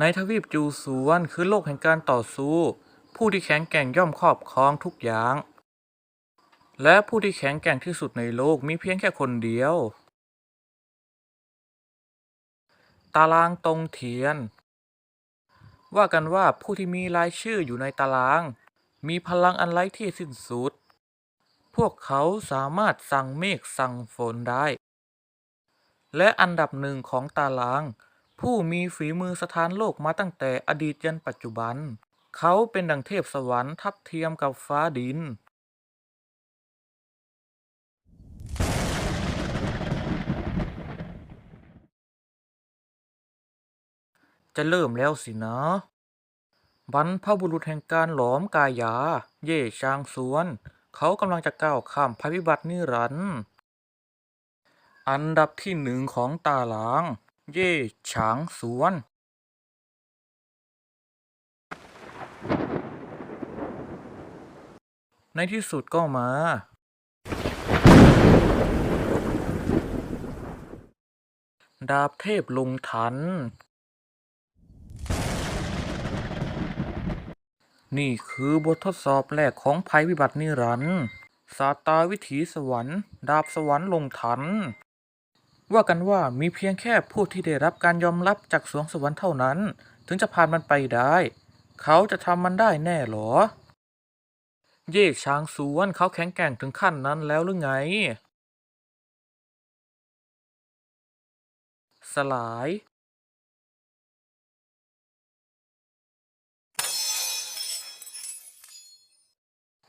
ในทวีปจูซวนคือโลกแห่งการต่อสู้ ผู้ที่แข็งแกร่งย่อมครอบครองทุกอย่าง และผู้ที่แข็งแกร่งที่สุดในโลกมีเพียงแค่คนเดียว ตารางตรงเทียน ว่ากันว่าผู้ที่มีรายชื่ออยู่ในตาราง มีพลังอันไร้ที่สิ้นสุด พวกเขาสามารถสั่งเมฆสั่งฝนได้ และอันดับหนึ่งของตาราง ผู้มีฝีมือสถานโลกมาตั้งแต่อดีตยันปัจจุบัน เขาเป็นดังเทพสวรรค์ทับเทียมกับฟ้าดิน จะเริ่มแล้วสินะ บรรพบุรุษแห่งการหลอมกายา เย่ชางสวน เขากำลังจะก้าวข้ามภัยพิบัตินิรันดร์อันดับที่หนึ่งของตาราง เย่ฉางสวน ในที่สุดก็มา ดาบเทพลงทัน นี่คือบททดสอบแรกของภัยพิบัตินิรันดร์สาตาวิถีสวรรค์ ดาบสวรรค์ลงทัน ว่ากันว่ามีเพียงแค่ผู้ที่ได้รับการยอมรับจากสวงสวรรค์เท่านั้น ถึงจะผ่านมันไปได้ เขาจะทำมันได้แน่หรอ เย่ช้างสวนเขาแข็งแกร่งถึงขั้นนั้นแล้วหรือไง สลาย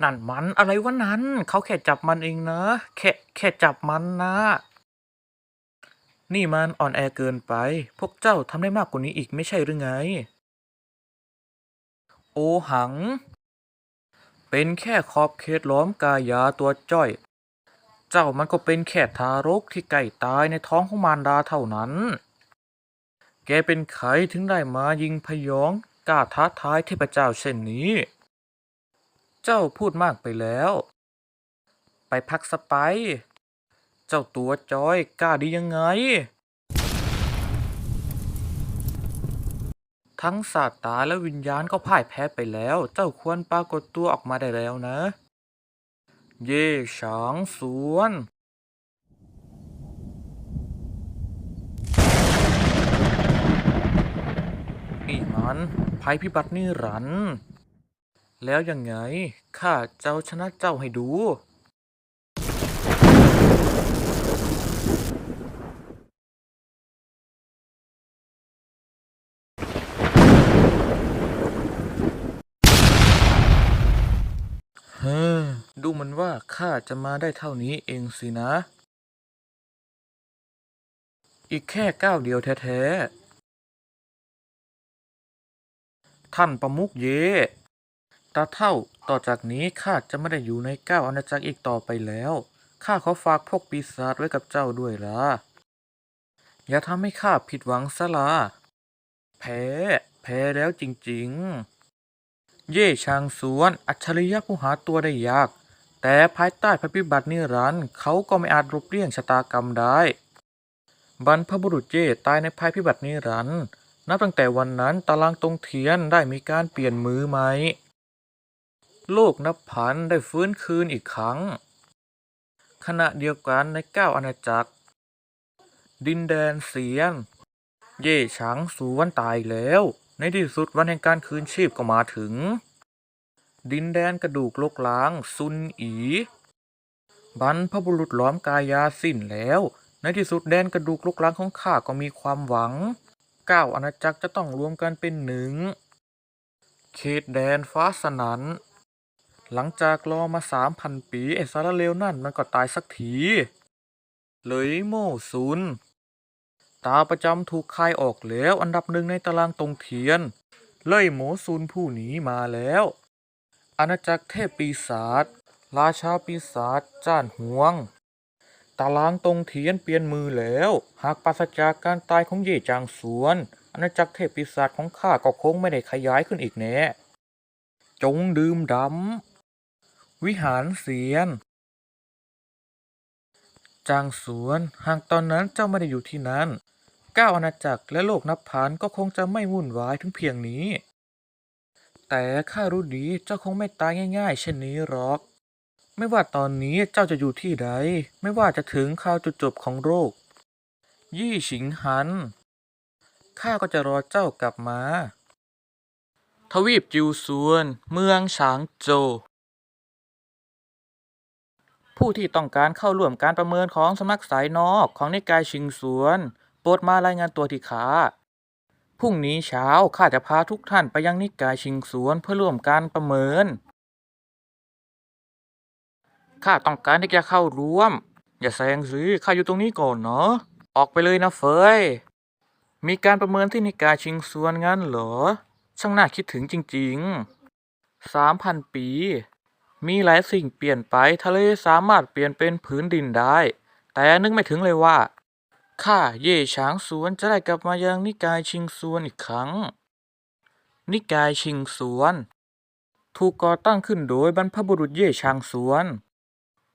นั่นมันอะไรวะนั้น เขาแค่จับมันเองนะ แค่แค่จับมันนะ นี่มันอ่อนแอเกินไป พวกเจ้าทำได้มากกว่านี้อีกไม่ใช่หรือไง โอหัง เป็นแค่ขอบเขตล้อมกายาตัวจ้อย เจ้ามันก็เป็นแค่ทารกที่ใกล้ตายในท้องของมารดาเท่านั้น แกเป็นใครถึงได้มายิงพยองกล้าท้าทายเทพเจ้าเช่นนี้ เจ้าพูดมากไปแล้ว ไปพักสไป เจ้าตัวจอยกล้าดียังไง ทั้งศาสตาและวิญญาณก็พ่ายแพ้ไปแล้ว เจ้าควรปรากฏตัวออกมาได้แล้วนะ เย่ฉางสวนนี่มันภัยพิบัตินิรัน แล้วยังไง ข้าเจ้าชนะเจ้าให้ดู เฮ้อดูเหมัน ว่าข้าจะมาได้เท่านี้เองสินะ อีกแค่ก้าวเดียวแท้ๆ ท่านประมุกเย ตาเท่าต่อจากนี้ข้าจะไม่ได้อยู่ในเก้าอาณาจักรอีกต่อไปแล้ว ข้าขอฝากพวกปีศาจไว้กับเจ้าด้วยล่ะ อย่าทำให้ข้าผิดหวังซะละแพ้ แพ้แล้วจริงๆ เย่ชางสวน อัจฉริยะผู้หาตัวได้ยาก แต่ภายใต้ภัยพิบัตินิรันดร์เขาก็ไม่อาจรบเลี่ยงชะตากรรมได้ บรรพบุรุษเย่ตายในภัยพิบัตินิรันดร์นับตั้งแต่วันนั้นตารางตรงเทียนได้มีการเปลี่ยนมือไหมโลกนับพันได้ฟื้นคืนอีกครั้ง ขณะเดียวกันในเก้าอาณาจักร ดินแดนเสียน เย่ฉางสู่วันตายแล้ว ในที่สุดวันแห่งการคืนชีพก็มาถึง ดินแดนกระดูกโลกล้าง ซุนอี บรรพบุรุษหลอมกายาสิ้นแล้ว ในที่สุดแดนกระดูกโลกล้างของข้าก็มีความหวังเก้าอาณาจักรจะต้องรวมกันเป็นหนึ่ง เขตแดนฟ้าสนัน หลังจากรอมาสามพันปีไอ้สารเลวนั่นมันก็ตายสักที เลยโม่ซุน ตาประจำถูกคายออกแล้วอันดับหนึ่งในตารางตรงเทียน เลยโมซุนผู้หนีมาแล้ว อาณาจักรเทพปีศาจราชาปีศาจจ้านห่วง ตารางตรงเทียนเปลี่ยนมือแล้ว หากปราศจากการตายของเย่จางสวน อาณาจักรเทพปีศาจของข้าก็คงไม่ได้ขยายขึ้นอีกแน่จงดื่มดำวิหารเสียน จางสวนหากตอนนั้นเจ้าไม่ได้อยู่ที่นั้นเก้าอาณาจักรและโลกนับพันก็คงจะไม่วุ่นวายถึงเพียงนี้ แต่ข้ารู้ดีเจ้าคงไม่ตายง่าย ๆ เช่นนี้หรอก ไม่ว่าตอนนี้เจ้าจะอยู่ที่ใด ไม่ว่าจะถึงข่าวจุดจบของโรค ยี่ฉิงหัน ข้าก็จะรอเจ้ากลับมา ทวีปจิวซวน เมืองฉางโจ ผู้ที่ต้องการเข้าร่วมการประเมินของสำนักสายนอกของนิกายชิงสวน โปรดมารายงานตัวที่ขา พรุ่งนี้เช้าข้าจะพาทุกท่านไปยังนิกายชิงสวนเพื่อร่วมการประเมิน ข้าต้องการที่จะเข้าร่วม อย่าแซงสิข้าอยู่ตรงนี้ก่อนเนาะ ออกไปเลยนะเฟย มีการประเมินที่นิกายชิงสวนงั้นเหรอ ช่างน่าคิดถึงจริงๆสามพันปี มีหลายสิ่งเปลี่ยนไปทะเลสามารถเปลี่ยนเป็นผืนดินได้ แต่นึกไม่ถึงเลยว่า ข้าเย่ช้างสวนจะได้กลับมายังนิกายชิงสวนอีกครั้ง นิกายชิงสวน ถูกก่อตั้งขึ้นโดยบรรพบุรุษเย่ช้างสวน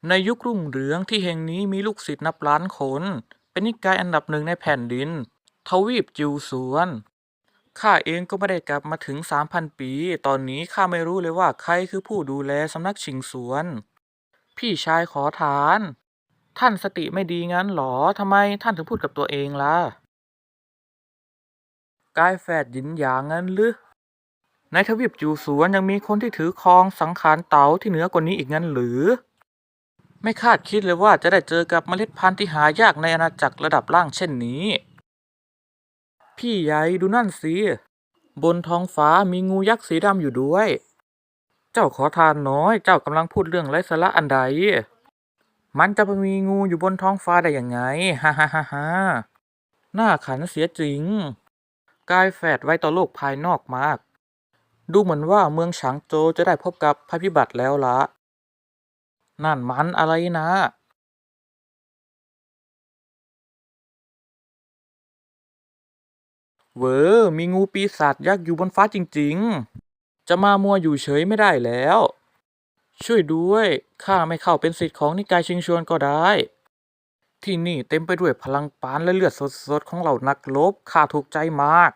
ในยุครุ่งเรืองที่แห่งนี้มีลูกศิษย์นับล้านคน เป็นนิกายอันดับหนึ่งในแผ่นดิน ทวีปจิวสวนข้าเองก็ไม่ได้กลับมาถึงสามพันปี ตอนนี้ข้าไม่รู้เลยว่าใครคือผู้ดูแลสำนักชิงสวน พี่ชายขอทาน ท่านสติไม่ดีงั้นหรอ ทำไมท่านถึงพูดกับตัวเองล่ะ กายแฝดหยินหยางงั้นหรือ ในทวีปจูสวนยังมีคนที่ถือครองสังขารเต๋าที่เหนือกว่านี้อีกงั้นหรือ ไม่คาดคิดเลยว่าจะได้เจอกับเมล็ดพันธุ์ที่หายากในอาณาจักรระดับล่างเช่นนี้ พี่ใหญ่ดูนั่นสิ บนท้องฟ้ามีงูยักษ์สีดำอยู่ด้วย เจ้าขอทานน้อย เจ้ากำลังพูดเรื่องไร้สาระอันใด มันจะไปมีงูอยู่บนท้องฟ้าได้ยังไง ฮ่าฮ่าฮ่าฮ่าหน้าขันเสียจริง กายแฝดไว้ต่อโลกภายนอกมาก ดูเหมือนว่าเมืองฉางโจจะได้พบกับภัยพิบัติแล้วละนั่นมันอะไรนะ เวอมีงูปีศาจยักษ์อยู่บนฟ้าจริง ๆ จะมามัวอยู่เฉยไม่ได้แล้ว ช่วยด้วยข้าไม่เข้าเป็นสิทธิ์ของนิกายชิงชวนก็ได้ ที่นี่เต็มไปด้วยพลังปานและเลือดสดๆของเหล่านักรบข้าถูกใจมาก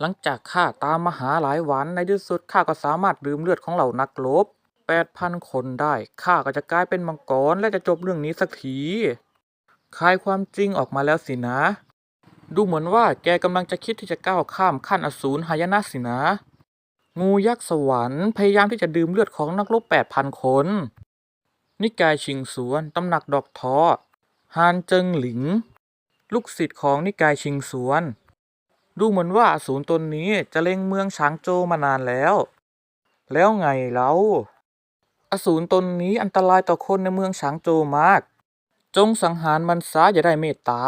หลังจากข้าตามมาหาหลายวันในที่สุดข้าก็สามารถดื่มเลือดของเหล่านักรบแปดพันคนได้ข้าก็จะกลายเป็นมังกรและจะจบเรื่องนี้สักทีคลายความจริงออกมาแล้วสินะ ดูเหมือนว่าแกกำลังจะคิดที่จะก้าวข้ามขั้นอสูรหายนะสินะ งูยักษ์สวรรค์พยายามที่จะดื่มเลือดของนักรบแปดพันคน นิกายชิงสวนตำหนักดอกทอฮานเจิงหลิง ลูกศิษย์ของนิกายชิงสวน ดูเหมือนว่าอสูรตนนี้จะเล็งเมืองฉางโจมานานแล้ว แล้วไงเล่าอสูรตนนี้อันตรายต่อคนในเมืองฉางโจมาก จงสังหารมันซะอย่าได้เมตตา